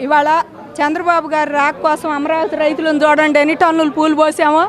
ఇవాళ చంద్రబాబు గారు రాక కోసం అమరావతి రైతులను చూడండి ఎన్ని టన్నులు పూలు పోసామో?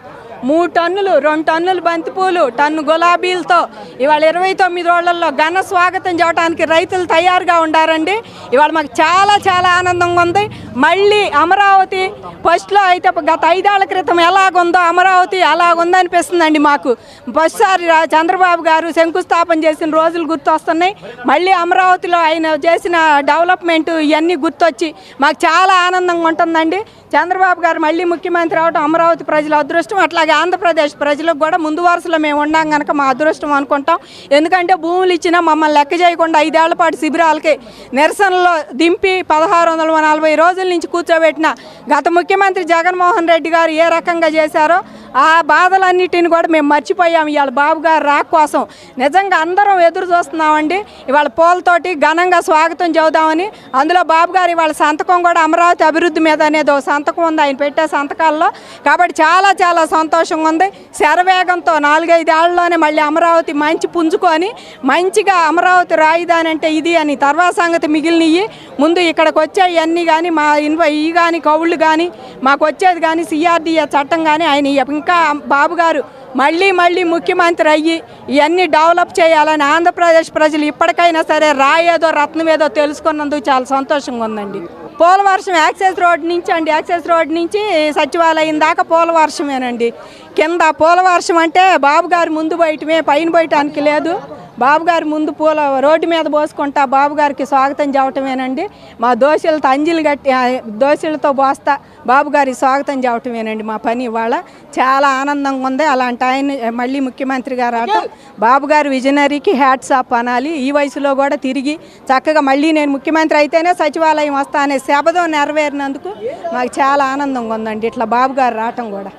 మూడు టన్నులు రెండు టన్నులు బంతిపూలు టన్ను గులాబీలతో. ఇవాళ ఇరవై తొమ్మిది రోజులలో ఘన స్వాగతం చేయడానికి రైతులు తయారుగా ఉండారండి. ఇవాళ మాకు చాలా చాలా ఆనందంగా ఉంది. మళ్ళీ అమరావతి ఫస్ట్లో అయితే గత ఐదేళ్ళ క్రితం ఎలాగుందో అమరావతి అలాగుందనిపిస్తుందండి మాకు. ఫస్ట్సారి రా- చంద్రబాబు గారు శంకుస్థాపన చేసిన రోజులు గుర్తొస్తున్నాయి. మళ్ళీ అమరావతిలో ఆయన చేసిన డెవలప్మెంట్ ఇవన్నీ గుర్తొచ్చి మాకు చాలా ఆనందంగా ఉంటుందండి. చంద్రబాబు గారు మళ్ళీ ముఖ్యమంత్రి అవడం అమరావతి ప్రజల అదృష్టం. అట్లాగే ఆంధ్రప్రదేశ్ ప్రజలకు కూడా ముందు వరుసలో మేము ఉన్నాం కనుక మా అదృష్టం అనుకుంటాం. ఎందుకంటే భూములు ఇచ్చినా మమ్మల్ని లెక్క చేయకుండా ఐదేళ్ళ పాటు శిబిరాలకి నిరసనలో దింపి పదహారు వందల నలభై రోజులు నుంచి కూర్చోబెట్టిన గత ముఖ్యమంత్రి జగన్మోహన్ రెడ్డి గారు ఏ రకంగా చేశారో ఆ బాధలన్నిటిని కూడా మేము మర్చిపోయాము ఇవాళ బాబు గారు రాక్ కోసం. నిజంగా అందరం ఎదురు చూస్తున్నామండి. ఇవాళ పూలతోటి ఘనంగా స్వాగతం చెబుదామని. అందులో బాబు గారు ఇవాళ సంతకం కూడా అమరావతి అభివృద్ధి మీద అనేది ఒక సంతకం ఉంది. ఆయన పెట్టే సంతకాల్లో. కాబట్టి చాలా చాలా సంతోషంగా ఉంది. శరవేగంతో నాలుగైదేళ్ళలోనే మళ్ళీ అమరావతి మంచి పుంజుకొని మంచిగా అమరావతి రాయిదాని అంటే ఇది అని తర్వాత సంగతి మిగిలినవి ముందు ఇక్కడికి వచ్చే ఇవన్నీ కానీ మా ఇన్వ ఈ కానీ కవుళ్ళు కానీ మాకు వచ్చేది కానీ సిఆర్డీఏ చట్టం కానీ ఆయన ఇంకా బాబు గారు మళ్ళీ మళ్ళీ ముఖ్యమంత్రి అయ్యి ఇవన్నీ డెవలప్ చేయాలని ఆంధ్రప్రదేశ్ ప్రజలు ఇప్పటికైనా సరే రాయేదో రత్నం ఏదో తెలుసుకున్నందుకు చాలా సంతోషంగా ఉందండి. పోలవర్షం యాక్సెస్ రోడ్ నుంచి అండి యాక్సెస్ రోడ్ నుంచి సచివాలయం దాకా పోలవర్షమేనండి కింద పోలవర్షం అంటే బాబు గారు ముందు బయటమే పైన బయటానికి లేదు. బాబుగారు ముందు పూల రోడ్డు మీద పోసుకుంటా బాబుగారికి స్వాగతం చెప్పటమేనండి మా దోశలతో అంజలి కట్టి దోశలతో పోస్తా బాబుగారికి స్వాగతం చెప్పటమేనండి మా పని ఇవాళ. చాలా ఆనందంగా ఉంది. అలాంటి ఆయన మళ్ళీ ముఖ్యమంత్రి గారు ఆట బాబుగారు విజనరీకి హ్యాట్స్ ఆఫ్ అనాలి. ఈ వయసులో కూడా తిరిగి చక్కగా మళ్ళీ నేను ముఖ్యమంత్రి అయితేనే సచివాలయం వస్తా అనే శబదం నెరవేరినందుకు మాకు చాలా ఆనందంగా ఉందండి. ఇట్లా బాబుగారు రావటం కూడా.